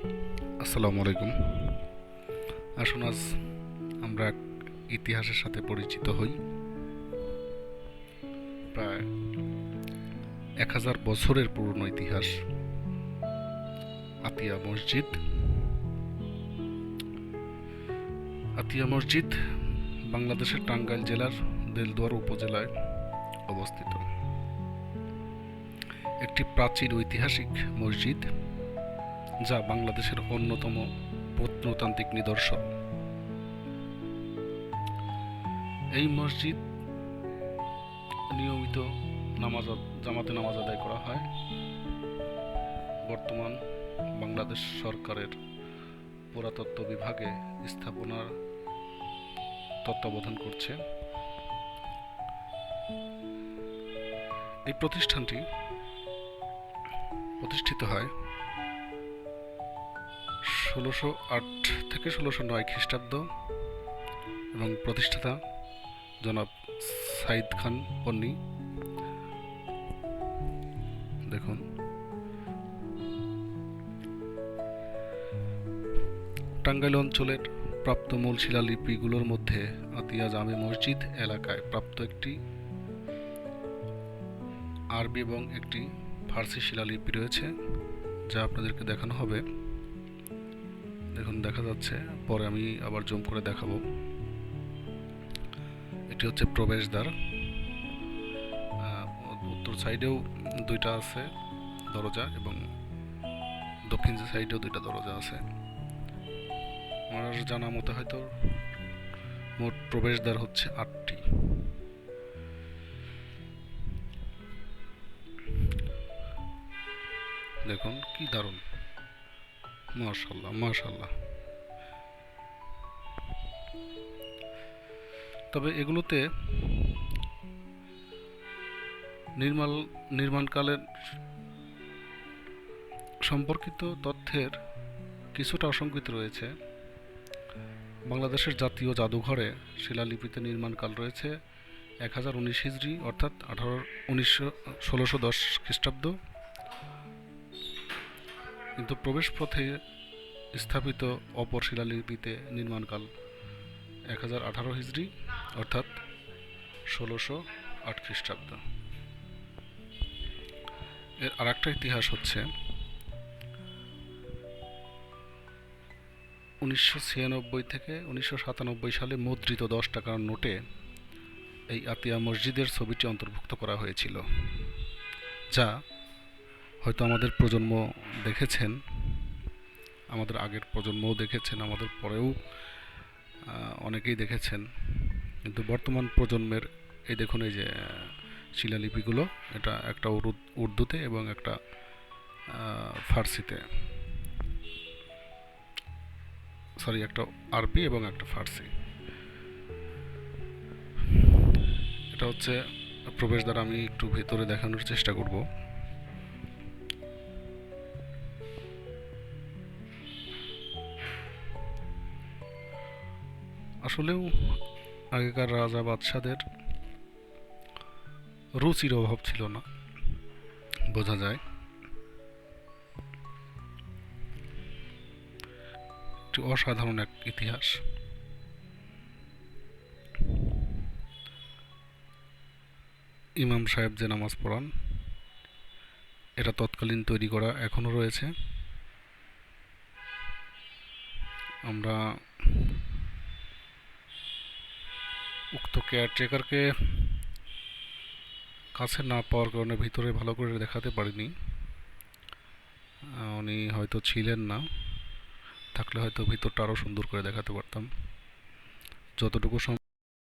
আসসালামু আলাইকুম। আসুন, আজ আমরা ইতিহাসের সাথে পরিচিত হই। প্রায় এক হাজার বছরের পুরনো ইতিহাস, আতিয়া মসজিদ। আতিয়া মসজিদ বাংলাদেশের টাঙ্গাইল জেলার দেলদুয়ার উপজেলায় অবস্থিত। একটি প্রাচীন ঐতিহাসিক মসজিদ। যা বাংলাদেশের অন্যতম প্রত্নতান্ত্রিক নিদর্শন। এই মসজিদ নিয়মিত নামাজ জামাতে নামাজ আদায় করা হয়। বর্তমান বাংলাদেশ সরকারের পুরাতত্ত্ব বিভাগে স্থাপনার তত্ত্বাবধান করছে। এই প্রতিষ্ঠানটি প্রতিষ্ঠিত হয় ষোলোশো আট থেকে ষোলোশো নয় খ্রিস্টাব্দ এবং প্রতিষ্ঠাতা জনাব সাইদ খান পন্নি। দেখুন। টাঙ্গাইল অঞ্চলের প্রাপ্ত মূল শিলালিপিগুলোর মধ্যে আতিয়া জামে মসজিদ এলাকায় প্রাপ্ত একটি আরবি এবং একটি ফার্সি শিলালিপি রয়েছে, যা আপনাদেরকে দেখানো হবে। দেখুন দেখা যাচ্ছে, পরে আমি আবার জুম করে দেখাবো। এটি হচ্ছে প্রবেশদ্বার। উত্তর সাইডেও দুইটা আছে, দরজা এবং দক্ষিণ সাইডেও দুইটা দরজা আছে। আমার জানা মতে হয়তো মোট প্রবেশদ্বার হচ্ছে আটটি। দেখুন, কি দারুণ। মাশাল্লাহ মাশাল্লাহ। তবে এগুলোতে নির্মাণ নির্মাণকালের সম্পর্কিত তথ্যের কিছুটা অসংকিত রয়েছে। বাংলাদেশের জাতীয় জাদুঘরে শিলালিপিতে নির্মাণকাল রয়েছে এক হাজার উনিশ হিজড়ি, অর্থাৎ আঠারো, উনিশশো, ষোলোশো দশ খ্রিস্টাব্দ। কিন্তু প্রবেশপথে স্থাপিত অপর শিলালিপিতে নির্মাণকাল এক হাজার আঠারো হিজড়ি, অর্থাৎ ষোলোশো আট খ্রিস্টাব্দ। এর আর একটা ইতিহাস হচ্ছে উনিশশো ছিয়ানব্বই থেকে উনিশশো সাতানব্বই সালে মুদ্রিত দশ টাকার নোটে এই আতিয়া মসজিদের ছবিটি অন্তর্ভুক্ত করা হয়েছিল, যা হয়তো আমাদের প্রজন্ম দেখেছেন, আমাদের আগের প্রজন্মও দেখেছেন, আমাদের পরেও অনেকেই দেখেছেন। কিন্তু বর্তমান প্রজন্মের, এই দেখুন এই যে শিলালিপিগুলো, এটা একটা উর্দুতে এবং একটা ফার্সিতে। সরি, একটা আরবি এবং একটা ফার্সি। এটা হচ্ছে প্রবেশদ্বার, আমি একটু ভেতরে দেখানোর চেষ্টা করব। আসলেও আগেকার রাজা বাদশাদের রুচির অভাব ছিল না, বোঝা যায়। একটি অসাধারণ এক ইতিহাস। ইমাম সাহেব যে নামাজ পড়ান, এটা তৎকালীন তৈরি করা এখনও রয়েছে। আমরা উক্ত কেয়ারটেকারকে কাছে না পাওয়ার কারণে ভিতরে ভালো করে দেখাতে পারিনি। উনি হয়তো ছিলেন না, থাকলে হয়তো ভিতরটা আরও সুন্দর করে দেখাতে পারতাম। যতটুকু